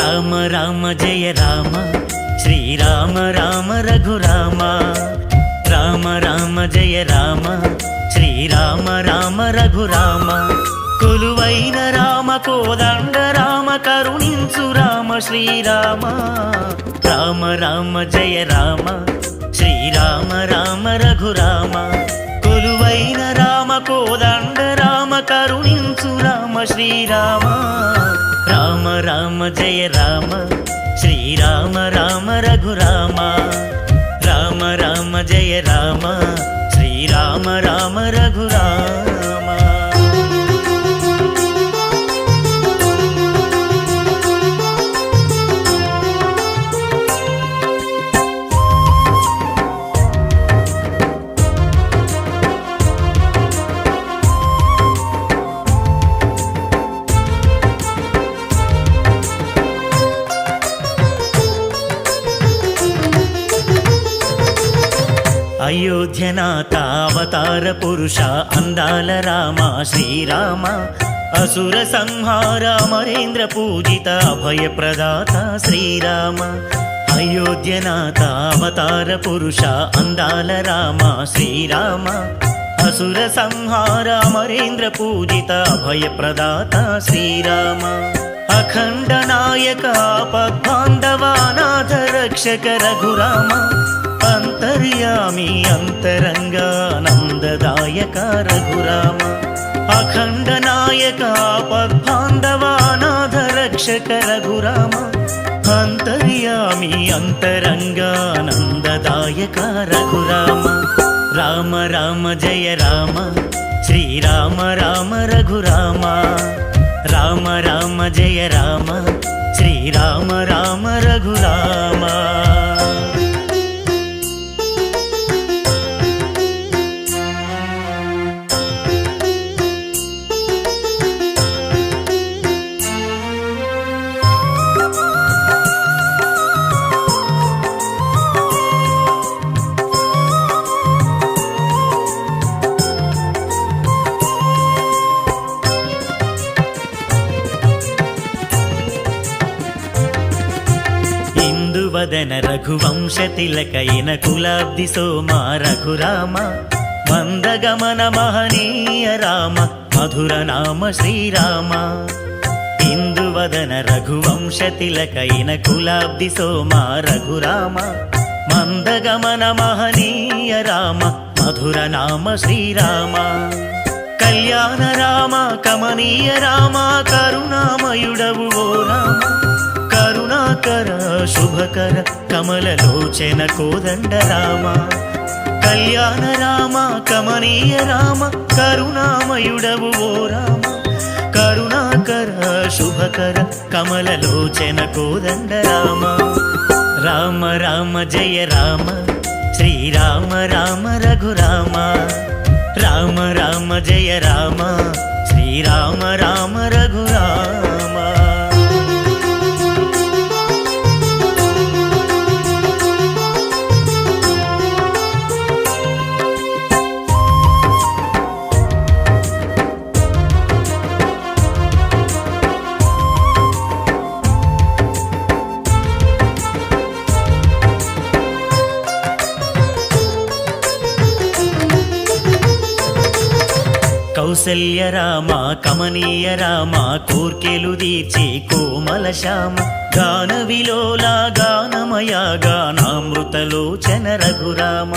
రామ రామ జయ రామ శ్రీరామ రామ రఘురామ. రామ రామ జయ రామ శ్రీరామ రామ రఘురామ. కొలువైన రామ కోదండ రామ కరుణించు రామ శ్రీరామ. రామ రామ జయ రామ శ్రీరామ రామ రఘురామ. కొలువైన రామ కోదండ రామ కరుణించు రామ శ్రీరామ. జయ రామ. శ్రీరామ రామ రఘురామ రామ. రామ జయ రామ. శ్రీరామ రామ రఘురామ అయోధ్యనాథావతార పురుష అందాల రామ శ్రీరామ అసుర సంహార అమరేంద్ర పూజిత అభయ ప్రదాత శ్రీరామ. అయోధ్యనాథావతార పురుష అందాల రామ శ్రీరామ అసుర సంహార మరేంద్ర పూజిత అభయ ప్రదాత శ్రీరామ. అఖండ నాయక పద్బాంధవానాథ రక్షక రఘురామ అంతర్యామి అంతరంగానందదాయక రఘురామ. అఖండ నాయక పద్బాంధవానాథ రక్షక రఘురామ. అంతర్యామి అంతరంగానందదాయక రఘురామ. రామ రామ జయ రామ. శ్రీరామ రామ రఘురామ. రామ రామ జయ రామ. శ్రీరామ రామ రఘురామ. వదన రఘువంశ తిలకైన కులాబ్ది సోమ రఘురామ మందగమన మహనీయ రామ మధుర నామ శ్రీరామ. ఇందువదన రఘువంశ తిలకైన కులాబ్ది సోమ రఘురామ మందగమన మహనీయ రామ మధుర నామ శ్రీరామ. కళ్యాణ రామ కమనీయ రామ కరుణామయుడవు ఓ రామ. కరుణాకర శుభకర కమలలోచన కోదండ రామ. కళ్యాణ రామ కమనీయ రామ కరుణామయుడవు ఓ రామ. కరుణాకర శుభకర కమలలోచన కోదండ రామ. రామ రామ జయ రామ. శ్రీరామ రామ రఘురామ. రామ రామ జయ రామ. శ్రీరామ రామ రఘురామ కౌసల్య రామ కమనీయ రామ కోర్కెలు తీర్చి కోమల శ్యామ. గాన విలోల గానమయ గానామృతలోచన రఘురామ.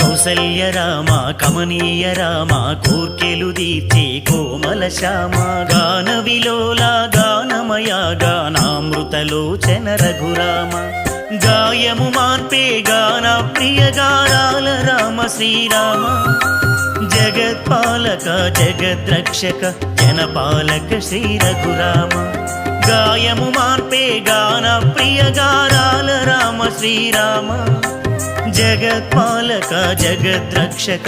కౌసల్య రామ కమనీయ రామ కోర్కెలు తీర్చి కోమల శ్యామ. గాన విలోల గానమయ గానామృతలోచన రఘురామ. గాయము మార్పే గాన ప్రియ గానాల రామ శ్రీరామ. జగత్పాలక జగద్రక్షక జనపాలక శ్రీ రఘురామ. గాయము మార్పే గాన ప్రియ గానాల రామ శ్రీరామ. జగత్పాలక జగద్రక్షక